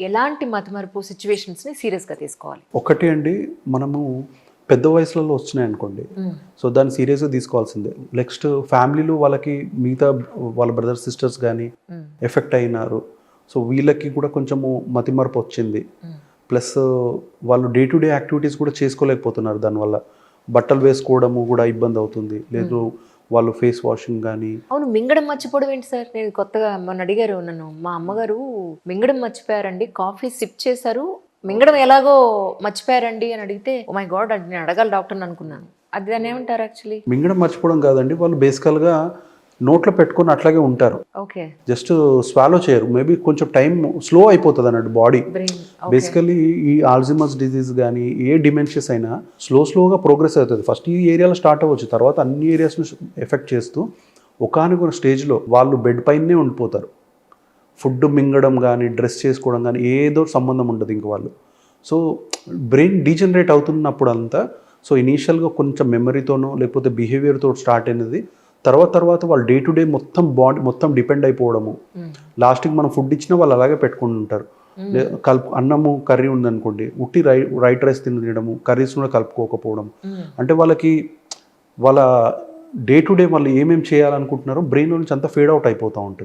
ఎలాంటి మతమరుపు సిచ్యువేషన్స్ని సీరియస్గా తీసుకోవాలి? ఒకటి అండి మనము పెద్ద వయసులలో వచ్చినాయి అనుకోండి. సో దాన్ని సీరియస్గా తీసుకోవాల్సిందే. నెక్స్ట్ ఫ్యామిలీలో వాళ్ళకి మిగతా వాళ్ళ బ్రదర్ సిస్టర్స్ కానీ ఎఫెక్ట్ అయినారు. సో వీళ్ళకి కూడా కొంచెము మతిమరపు వచ్చింది. ప్లస్ వాళ్ళు డే టు డే యాక్టివిటీస్ కూడా చేసుకోలేకపోతున్నారు దానివల్ల. బట్టలు వేసుకోవడము కూడా ఇబ్బంది అవుతుంది. లేదు వాళ్ళు ఫేస్ వాషింగ్ కానీ అవును మింగడం మర్చిపోవడం ఏంటి సార్? నేను కొత్తగా మొన్న అడిగారు నన్ను. మా అమ్మగారు మింగడం మర్చిపోయారండి కాఫీ సిప్ చేశారు మింగడం ఎలాగో మర్చిపోయారండి అని అడిగితే "Oh మై గాడ్ నేను అడగాలి డాక్టర్ అనుకున్నాను. అది దాన్ని ఏమంటారు యాక్చువల్లీ? మింగడం మర్చిపోవడం కాదండి వాళ్ళు బేసికల్గా నోట్లో పెట్టుకొని అట్లాగే ఉంటారు. జస్ట్ స్వాలో చేయరు. మేబీ కొంచెం టైం స్లో అయిపోతుంది అన్నట్టు బాడీ. బేసికలీ ఈ ఆల్జిమస్ డిజీజ్ కానీ ఏ డిమెన్షియస్ అయినా స్లో స్లోగా ప్రోగ్రెస్ అవుతుంది. ఫస్ట్ ఈ ఏరియాలో స్టార్ట్ అవ్వచ్చు. తర్వాత అన్ని ఏరియాస్ను ఎఫెక్ట్ చేస్తూ ఒకనొక స్టేజ్లో వాళ్ళు బెడ్ పైనే ఉండిపోతారు. ఫుడ్ మింగడం కానీ డ్రెస్ చేసుకోవడం కానీ ఏదో సంబంధం ఉండదు ఇంక వాళ్ళు. సో బ్రెయిన్ డీజనరేట్ అవుతున్నప్పుడు అంతా సో ఇనీషియల్గా కొంచెం మెమరీతోనో లేకపోతే బిహేవియర్తో స్టార్ట్ అయినది తర్వాత తర్వాత వాళ్ళు డే టు డే మొత్తం బాడీ మొత్తం డిపెండ్ అయిపోవడము. లాస్ట్కి మనం ఫుడ్ ఇచ్చినా వాళ్ళు అలాగే పెట్టుకుని ఉంటారు. లే- కలుపు అన్నము కర్రీ ఉందనుకోండి ఉట్టి రై రైట్ రైస్ తినడము కర్రీస్ కూడా కలుపుకోకపోవడం. అంటే వాళ్ళకి వాళ్ళ డే టు డే వాళ్ళు ఏమేమి చేయాలనుకుంటున్నారో బ్రెయిన్ నుంచి అంతా ఫేడ్ అవుట్ అయిపోతూ ఉంటుంది.